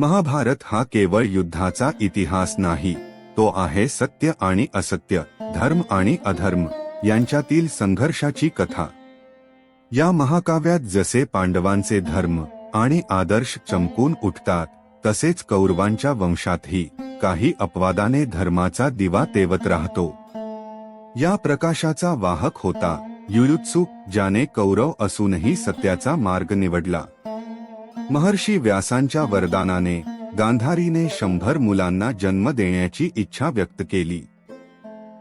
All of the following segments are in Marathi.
महाभारत हा केवळ युद्धाचा इतिहास नाही. तो आहे सत्य आणि असत्य धर्म आणि अधर्म यांच्यातील संघर्षाची कथा. या महाकाव्यात जसे पांडवांचे धर्म आणि आदर्श चमकून उठतात तसेच कौरवांच्या वंशातही काही अपवादाने धर्माचा दिवा तेवत राहतो. या प्रकाशाचा वाहक होता युयुत्सु ज्याने कौरव असूनही सत्याचा मार्ग निवडला. महर्षी व्यासांच्या वरदानाने गांधारीने शंभर मुलांना जन्म देण्याची इच्छा व्यक्त केली.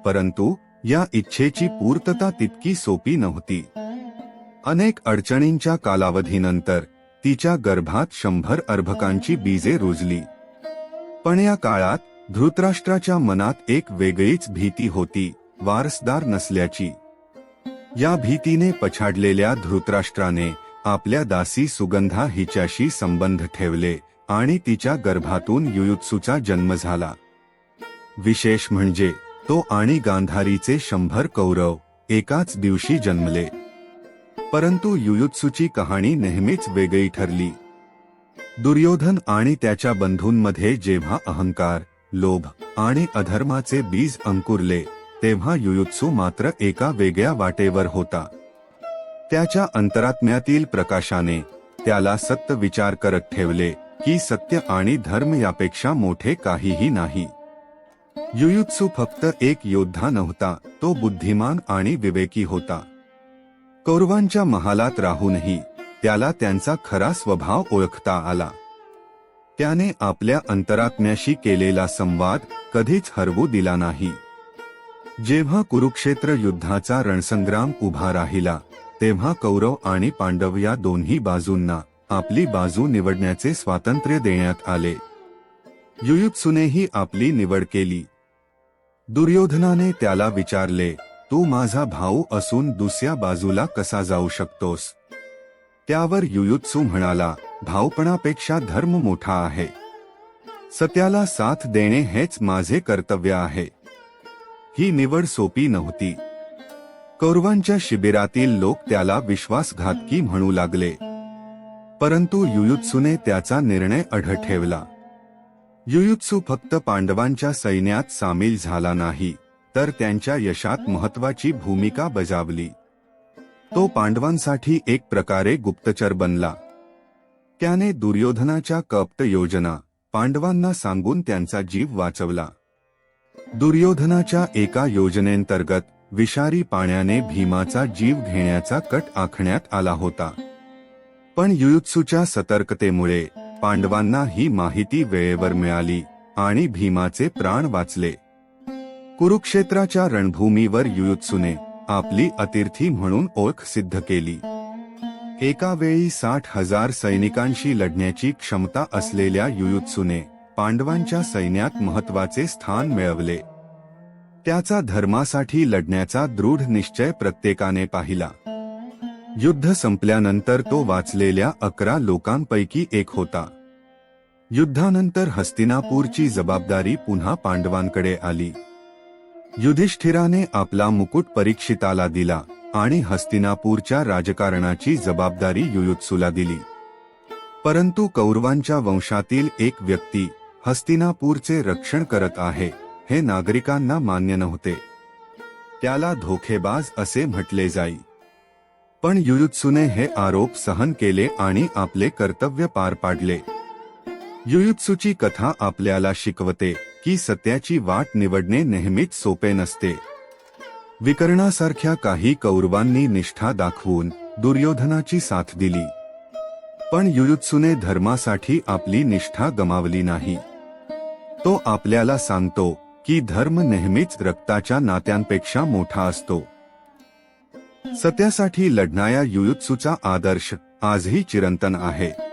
परंतु या इच्छेची पूर्तता तितकी सोपी नव्हती. अनेक अडचणींच्या कालावधीनंतर तिच्या गर्भात शंभर अर्भकांची बीजे रुजली. पण या काळात धृतराष्ट्राच्या मनात एक वेगळीच भीती होती वारसदार नसल्याची. या भीतीने पछाडलेल्या धृतराष्ट्राने आपल्या दासी सुगंधा हिच्याशी संबंध ठेवले आणि तिच्या गर्भातून युयुत्सूचा जन्म झाला. विशेष म्हणजे तो आणि गांधारीचे शंभर कौरव एकाच दिवशी जन्मले. परंतु युयुत्सूची कहाणी नेहमीच वेगळी ठरली. दुर्योधन आणि त्याच्या बंधूंमध्ये जेव्हा अहंकार लोभ आणि अधर्माचे बीज अंकुरले तेव्हा युयुत्सू मात्र एका वेगळ्या वाटेवर होता. त्याच्या अंतरात्म्यातील प्रकाशाने त्याला सत्य विचार करत ठेवले की सत्य आणि धर्म यापेक्षा मोठे काहीही नाही. युयुत्सू फक्त एक योद्धा नव्हता तो बुद्धिमान आणि विवेकी होता. कौरवांच्या महालात राहूनही त्याला त्यांचा खरा स्वभाव ओळखता आला. त्याने आपल्या अंतरात्म्याशी केलेला संवाद कधीच हरवू दिला नाही. जेव्हा कुरुक्षेत्र युद्धाचा रणसंग्राम उभा राहिला तेव्हा कौरव आणि पांडव या दोन्ही बाजूंना आपली बाजू निवडण्याचे स्वातंत्र्य देण्यात आले. युयुत्सुनेही आपली निवड केली. दुर्योधनाने त्याला विचारले तू माझा भाऊ असून दुसऱ्या बाजूला कसा जाऊ शकतोस? त्यावर युयुत्सू म्हणाला भाऊपणापेक्षा धर्म मोठा आहे. सत्याला साथ देणे हेच माझे कर्तव्य आहे. ही निवड सोपी नव्हती. कौरवांच्या शिबिरातील लोक त्याला विश्वासघातकी म्हणू लागले. परंतु युयुत्सूने त्याचा निर्णय अढ ठेवला. युयुत्सू फक्त पांडवांच्या सैन्यात सामील झाला नाही तर त्यांच्या यशात महत्वाची भूमिका बजावली. तो पांडवांसाठी एक प्रकारे गुप्तचर बनला. त्याने दुर्योधनाच्या कप्त योजना पांडवांना सांगून त्यांचा जीव वाचवला. दुर्योधनाच्या एका योजनेंतर्गत विषारी पाण्याने भीमाचा जीव घेण्याचा कट आखण्यात आला होता. पण युयुत्सूच्या सतर्कतेमुळे पांडवांना ही माहिती वेळेवर मिळाली आणि भीमाचे प्राण वाचले. कुरुक्षेत्राच्या रणभूमीवर युयुत्सूने आपली अतिर्थी म्हणून ओळख सिद्ध केली. एका वेळी साठ हजार सैनिकांशी लढण्याची क्षमता असलेल्या युयुत्सूने पांडवांच्या सैन्यात महत्त्वाचे स्थान मिळवले. त्याचा धर्मासाठी लढण्याचा दृढ निश्चय प्रत्येकाने पाहिला. युद्ध संपल्यानंतर तो वाचलेल्या अकरा लोकांपैकी एक होता. युद्धानंतर हस्तिनापूरची जबाबदारी पुन्हा पांडवांकडे आली. युधिष्ठिराने आपला मुकुट परीक्षिताला दिला आणि हस्तिनापूरच्या राजकारणाची जबाबदारी युयुत्सूला दिली. परंतु कौरवांच्या वंशातील एक व्यक्ती हस्तिनापूरचे रक्षण करत आहे. हे नागरिकांना मान्य नव्हते. त्याला धोखेबाज असे म्हटले जाई. पण युयुत्सूने हे आरोप सहन केले आणि आपले कर्तव्य पार पाडले. युयुत्सूची कथा आपल्याला शिकवते की सत्याची वाट निवडणे नेहमीच सोपे नसते. विकर्णासारख्या काही कौरवांनी निष्ठा दाखवून दुर्योधनाची साथ दिली. पण युयुत्सूने धर्मासाठी आपली निष्ठा गमावली नाही. तो आपल्याला सांगतो की धर्म नेहमीच रक्ताच्या नात्यांपेक्षा मोठा असतो. सत्यासाठी लढणाऱ्या युयुत्सूचा आदर्श आजही चिरंतन आहे.